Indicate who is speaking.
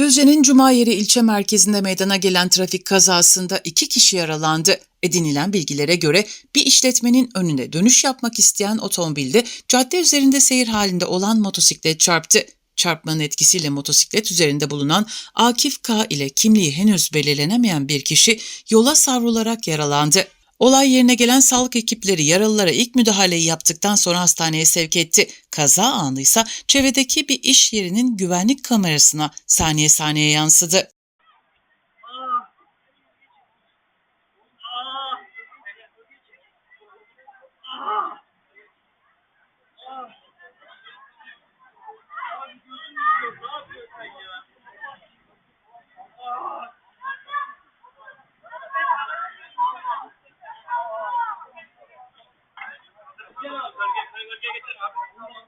Speaker 1: Düzce'nin Cumayeri ilçe merkezinde meydana gelen trafik kazasında iki kişi yaralandı. Edinilen bilgilere göre bir işletmenin önüne dönüş yapmak isteyen otomobilde cadde üzerinde seyir halinde olan motosiklet çarptı. Çarpmanın etkisiyle motosiklet üzerinde bulunan Akif K ile kimliği henüz belirlenemeyen bir kişi yola savrularak yaralandı. Olay yerine gelen sağlık ekipleri yaralılara ilk müdahaleyi yaptıktan sonra hastaneye sevk etti. Kaza anı ise çevredeki bir iş yerinin güvenlik kamerasına saniye saniye yansıdı. Önce getir abi.